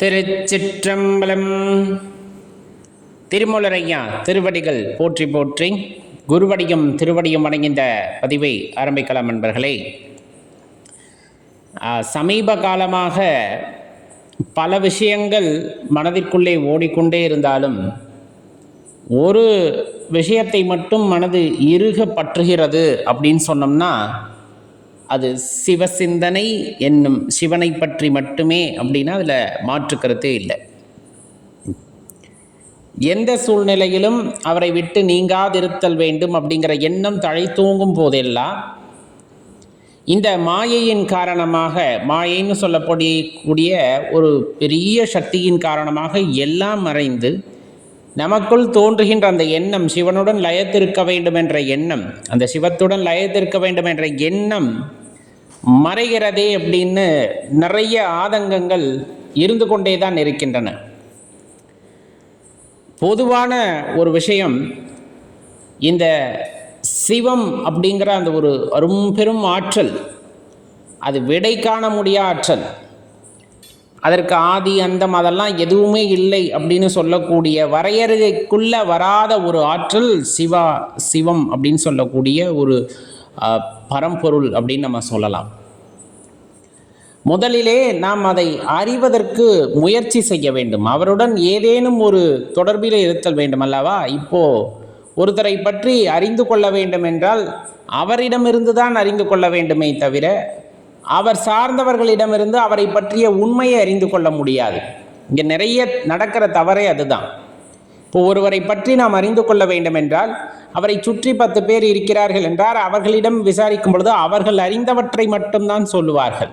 திருச்சிற்றம்பலம். திருமூலரையா திருவடிகள் போற்றி போற்றி குருவடியும் திருவடியும் அடங்கிந்த பதிவை ஆரம்பிக்கலாம் நண்பர்களே. சமீப காலமாக பல விஷயங்கள் மனதிற்குள்ளே ஓடிக்கொண்டே இருந்தாலும் ஒரு விஷயத்தை மட்டும் மனது இறுக பற்றுகிறது அப்படின்னு சொன்னோம்னா அது சிவசிந்தனை என்னும் சிவனை பற்றி மட்டுமே அப்படின்னா அதில் மாற்று கருத்தே இல்லை. எந்த சூழ்நிலையிலும் அவரை விட்டு நீங்காதிருத்தல் வேண்டும் அப்படிங்கிற எண்ணம் தழை தூங்கும் போதெல்லாம் இந்த மாயையின் காரணமாக மாயைன்னு சொல்லக்கூடிய ஒரு பெரிய சக்தியின் காரணமாக எல்லாம் மறைந்து நமக்குள் தோன்றுகின்ற அந்த எண்ணம் சிவனுடன் லயத்திருக்க வேண்டும் என்ற எண்ணம் அந்த சிவத்துடன் லயத்திருக்க வேண்டும் என்ற எண்ணம் மறைகிறதே அப்படின்னு நிறைய ஆதங்கங்கள் இருந்து கொண்டே தான் இருக்கின்றன. பொதுவான ஒரு விஷயம் இந்த சிவம் அப்படிங்கிற அந்த ஒரு அரும்பெரும் ஆற்றல் அது விடை காண முடியா ஆற்றல். அதற்கு ஆதி அந்தம் அதெல்லாம் எதுவுமே இல்லை அப்படின்னு சொல்லக்கூடிய வரையறைக்குள்ள வராத ஒரு ஆற்றல் சிவா சிவம் அப்படின்னு சொல்லக்கூடிய ஒரு பரம்பொருள் அப்படின்னு நம்ம சொல்லலாம். முதலிலே நாம் அதை அறிவதற்கு முயற்சி செய்ய வேண்டும். அவருடன் ஏதேனும் ஒரு தொடர்பில் இருத்தல் வேண்டும் அல்லவா இப்போ ஒருத்தரை பற்றி அறிந்து கொள்ள வேண்டும் என்றால் அவரிடமிருந்து தான் அறிந்து கொள்ள வேண்டுமே தவிர அவர் சார்ந்தவர்களிடமிருந்து அவரை பற்றிய உண்மையை அறிந்து கொள்ள முடியாது. இங்கே நிறைய நடக்கிற தவறே அதுதான். இப்போ ஒருவரை பற்றி நாம் அறிந்து கொள்ள வேண்டும் என்றால் அவரை சுற்றி பத்து பேர் இருக்கிறார்கள் என்றால் அவர்களிடம் விசாரிக்கும் பொழுது அவர்கள் அறிந்தவற்றை மட்டும்தான் சொல்லுவார்கள்.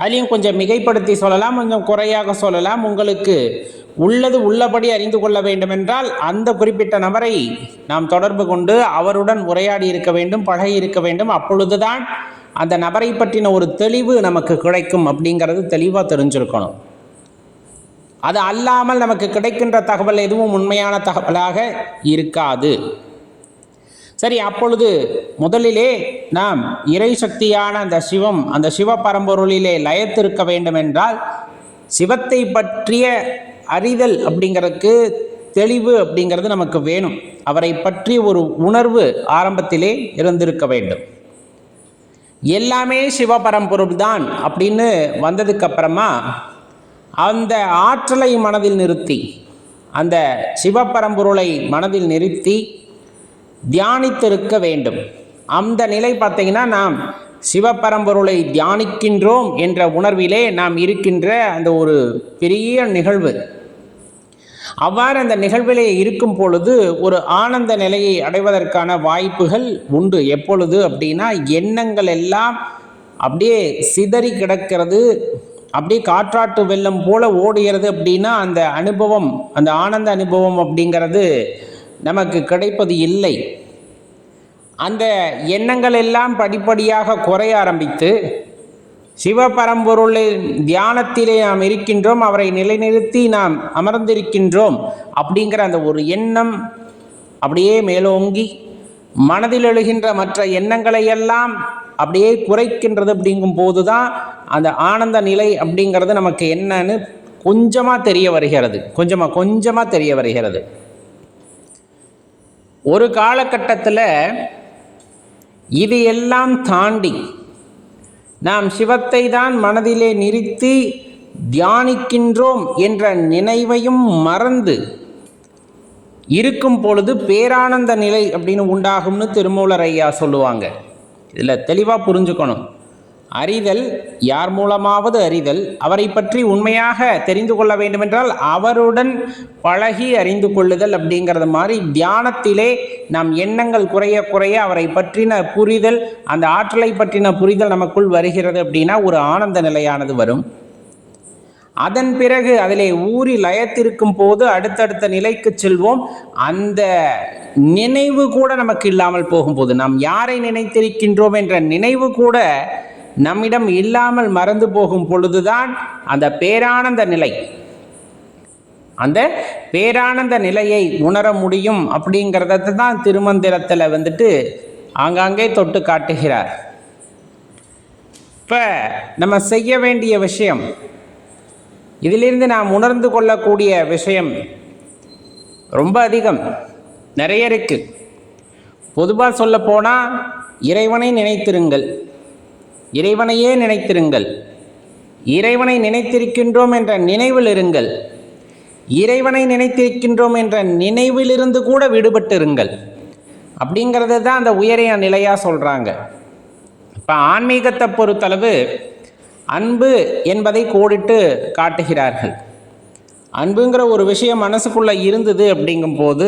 அதுலேயும் கொஞ்சம் மிகைப்படுத்தி சொல்லலாம் கொஞ்சம் குறையாக சொல்லலாம். உங்களுக்கு உள்ளது உள்ளபடி அறிந்து கொள்ள வேண்டும் என்றால் அந்த குறிப்பிட்ட நபரை நாம் தொடர்பு கொண்டு அவருடன் உரையாடி இருக்க வேண்டும் பழகி இருக்க வேண்டும். அப்பொழுதுதான் அந்த நபரை பற்றின ஒரு தெளிவு நமக்கு கிடைக்கும் அப்படிங்கிறது தெளிவாக தெரிஞ்சிருக்கணும். அது அல்லாமல் நமக்கு கிடைக்கின்ற தகவல் எதுவும் உண்மையான தகவலாக இருக்காது. சரி அப்பொழுது முதலிலே நாம் இறை சக்தியான அந்த சிவம் அந்த சிவ பரம்பொருளிலே லயத்திருக்க வேண்டும் என்றால் சிவத்தை பற்றிய அறிதல் அப்படிங்கிறதுக்கு தெளிவு அப்படிங்கிறது நமக்கு வேணும். அவரை பற்றி ஒரு உணர்வு ஆரம்பத்திலே இருந்திருக்க வேண்டும். எல்லாமே சிவபரம்பொருள் தான் அப்படின்னு வந்ததுக்கப்புறமா அந்த ஆற்றலை மனதில் நிறுத்தி அந்த சிவபரம்பொருளை மனதில் நிறுத்தி தியானித்திருக்க வேண்டும். அந்த நிலை பார்த்தீங்கன்னா நாம் சிவபரம்பொருளை தியானிக்கின்றோம் என்ற உணர்விலே நாம் இருக்கின்ற அந்த ஒரு பெரிய நிகழ்வு. அவ்வாறு அந்த நிகழ்விலே இருக்கும் பொழுது ஒரு ஆனந்த நிலையை அடைவதற்கான வாய்ப்புகள் உண்டு. எப்பொழுது அப்படின்னா எண்ணங்கள் எல்லாம் அப்படியே சிதறி கிடக்கிறது. அப்படியே காற்றாட்டு வெள்ளம் போல ஓடுகிறது அப்படின்னா அந்த அனுபவம் அந்த ஆனந்த அனுபவம் அப்படிங்கிறது நமக்கு கிடைப்பது இல்லை. அந்த எண்ணங்கள் எல்லாம் படிப்படியாக குறைய ஆரம்பித்து சிவபரம்பொருளின் தியானத்திலே நாம் இருக்கின்றோம் அவரை நிலைநிறுத்தி நாம் அமர்ந்திருக்கின்றோம் அப்படிங்கிற அந்த ஒரு எண்ணம் அப்படியே மேலோங்கி மனதில் எழுகின்ற மற்ற எண்ணங்களை எல்லாம் அப்படியே குறைக்கின்றது அப்படிங்கும் போது தான் அந்த ஆனந்த நிலை அப்படிங்கிறது நமக்கு என்னன்னு கொஞ்சமாக தெரிய வருகிறது. கொஞ்சமாக கொஞ்சமாக தெரிய வருகிறது. ஒரு காலகட்டத்தில் இது எல்லாம் தாண்டி நாம் சிவத்தை தான் மனதிலே நிறுத்தி தியானிக்கின்றோம் என்ற நினைவையும் மறந்து இருக்கும் பொழுது பேரானந்த நிலை அப்படின்னு உண்டாகும்னு திருமூலர் ஐயா சொல்லுவாங்க. இதில் தெளிவாக புரிஞ்சுக்கணும். அறிதல் யார் மூலமாவது அறிதல் அவரை பற்றி உண்மையாக தெரிந்து கொள்ள வேண்டுமென்றால் அவருடன் பழகி அறிந்து கொள்ளுதல் அப்படிங்கிறது மாதிரி தியானத்திலே நம் எண்ணங்கள் குறைய குறைய அவரை பற்றின புரிதல் அந்த ஆற்றலை பற்றின புரிதல் நமக்குள் வருகிறது அப்படின்னா ஒரு ஆனந்த நிலையானது வரும். அதன் பிறகு அதிலே ஊறி லயத்திருக்கும் போது அடுத்தடுத்த நிலைக்கு செல்வோம். அந்த நினைவு கூட நமக்கு இல்லாமல் போகும்போது நாம் யாரை நினைத்திருக்கின்றோம் என்ற நினைவு கூட நம்மிடம் இல்லாமல் மறந்து போகும் பொழுதுதான் அந்த பேரானந்த நிலை. அந்த பேரானந்த நிலையை உணர முடியும் அப்படிங்கிறத தான் திருமந்திரத்தில் வந்துட்டு ஆங்காங்கே தொட்டு காட்டுகிறார். இப்போ நம்ம செய்ய வேண்டிய விஷயம் இதிலிருந்து நாம் உணர்ந்து கொள்ளக்கூடிய விஷயம் ரொம்ப அதிகம் நிறைய இருக்குது பொதுவாக சொல்லப்போனால் இறைவனை நினைத்திருங்கள். இறைவனையே நினைத்திருங்கள். இறைவனை நினைத்திருக்கின்றோம் என்ற நினைவில் இருங்கள். இறைவனை நினைத்திருக்கின்றோம் என்ற நினைவிலிருந்து கூட விடுபட்டிருங்கள். அப்படிங்கிறது தான் அந்த உயரிய நிலையாக சொல்கிறாங்க இப்போ ஆன்மீகத்தை பொறுத்தளவு அன்பு என்பதை கோடிட்டு காட்டுகிறார்கள். அன்புங்கிற ஒரு விஷயம் மனசுக்குள்ளே இருந்தது அப்படிங்கும்போது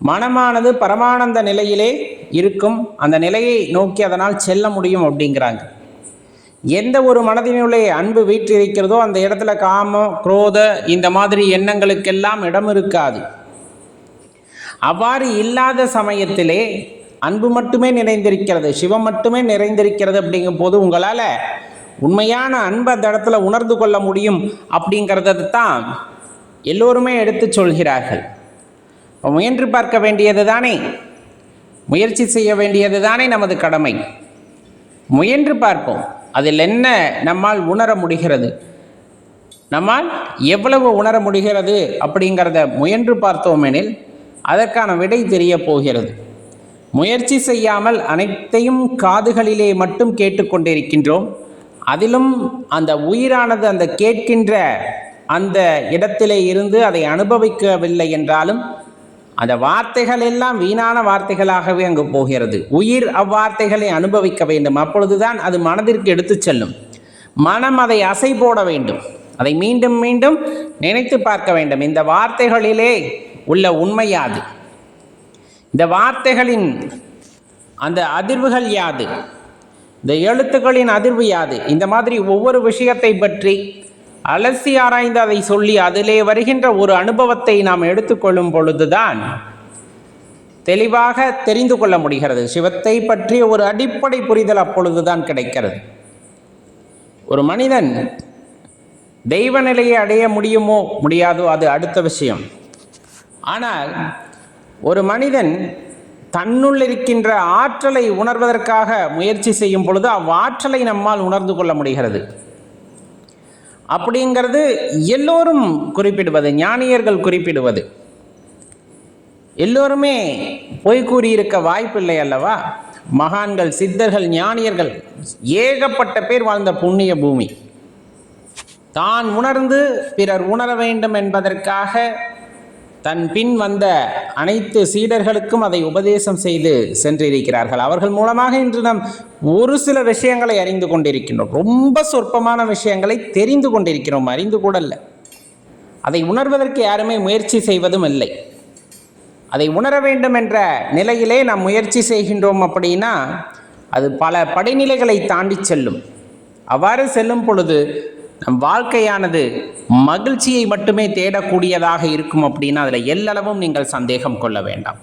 மனமானது பரமானந்த நிலையிலே இருக்கும். அந்த நிலையை நோக்கி அதனால் செல்ல முடியும் அப்படிங்கிறாங்க. எந்த ஒரு மனதினுள்ளே அன்பு வீற்றிருக்கிறதோ அந்த இடத்துல காமம் குரோத இந்த மாதிரி எண்ணங்களுக்கெல்லாம் இடம் இருக்காது. அவ்வாறு இல்லாத சமயத்திலே அன்பு மட்டுமே நிறைந்திருக்கிறது சிவம் மட்டுமே நிறைந்திருக்கிறது அப்படிங்கும் போது உங்களால் உண்மையான அன்பை அந்த இடத்துல உணர்ந்து கொள்ள முடியும் அப்படிங்கிறத தான் எல்லோருமே எடுத்து சொல்கிறார்கள். முயன்று பார்க்க வேண்டியது தானே? முயற்சி செய்ய வேண்டியது தானே நமது கடமை? முயன்று பார்ப்போம். அதில் என்ன நம்மால் உணர முடிகிறது? நம்மால் எவ்வளவு உணர முடிகிறது அப்படிங்கிறத முயன்று பார்த்தோமெனில் அதற்கான விடை தெரிய போகிறது. முயற்சி செய்யாமல் அனைத்தையும் காதுகளிலே மட்டும் கேட்டுக்கொண்டிருக்கின்றோம் அதிலும் அந்த உயிரானது அந்த கேட்கின்ற அந்த இடத்திலே இருந்து அதை அனுபவிக்கவில்லை என்றாலும் அந்த வார்த்தைகள் எல்லாம் வீணான வார்த்தைகளாகவே அங்கு போகிறது. உயிர் அவ்வார்த்தைகளை அனுபவிக்க வேண்டும். அப்பொழுதுதான் அது மனதிற்கு எடுத்துச் செல்லும். மனம் அதை அசை போட வேண்டும். அதை மீண்டும் மீண்டும் நினைத்து பார்க்க வேண்டும். இந்த வார்த்தைகளிலே உள்ள உண்மை யாது? இந்த வார்த்தைகளின் அந்த அதிர்வுகள் யாது? இந்த எழுத்துக்களின் அதிர்வு யாது? இந்த மாதிரி ஒவ்வொரு விஷயத்தை பற்றி அலசி ஆராய்ந்து அதை சொல்லி அதிலே வருகின்ற ஒரு அனுபவத்தை நாம் எடுத்துக்கொள்ளும் பொழுதுதான் தெளிவாக தெரிந்து கொள்ள முடிகிறது. சிவத்தை பற்றிய ஒரு அடிப்படை புரிதல் அப்பொழுதுதான் கிடைக்கிறது. ஒரு மனிதன் தெய்வ நிலையை அடைய முடியுமோ முடியாதோ அது அடுத்த விஷயம். ஆனால் ஒரு மனிதன் தன்னுள் இருக்கின்ற ஆற்றலை உணர்வதற்காக முயற்சி செய்யும் பொழுது அவ்வாற்றலை நம்மால் உணர்ந்து கொள்ள முடிகிறது. அப்படிங்கிறது எல்லோரும் குறிப்பிடுவது ஞானியர்கள் குறிப்பிடுவது. எல்லோருமே பொய் கூறியிருக்க வாய்ப்பில்லை அல்லவா? மகான்கள் சித்தர்கள் ஞானியர்கள் ஏகப்பட்ட பேர் வாழ்ந்த புண்ணிய பூமி. தான் உணர்ந்து பிறர் உணர வேண்டும் என்பதற்காக தன் பின் வந்த அனைத்து சீடர்களுக்கும் அதை உபதேசம் செய்து சென்றிருக்கிறார்கள். அவர்கள் மூலமாக இன்று நாம் ஒரு சில விஷயங்களை அறிந்து கொண்டிருக்கின்றோம். ரொம்ப சொற்பமான விஷயங்களை தெரிந்து கொண்டிருக்கிறோம். அறிந்து கூட இல்லை. அதை உணர்வதற்கு யாருமே முயற்சி செய்வதும் இல்லை. அதை உணர வேண்டும் என்ற நிலையிலே நாம் முயற்சி செய்கின்றோம் அப்படின்னா அது பல படிநிலைகளை தாண்டி செல்லும். அவ்வாறு செல்லும் பொழுது நம் வாழ்க்கையானது மகிழ்ச்சியை மட்டுமே தேடக்கூடியதாக இருக்கும் அப்படின்னா அதில் எல்லளவும் நீங்கள் சந்தேகம் கொள்ள வேண்டாம்.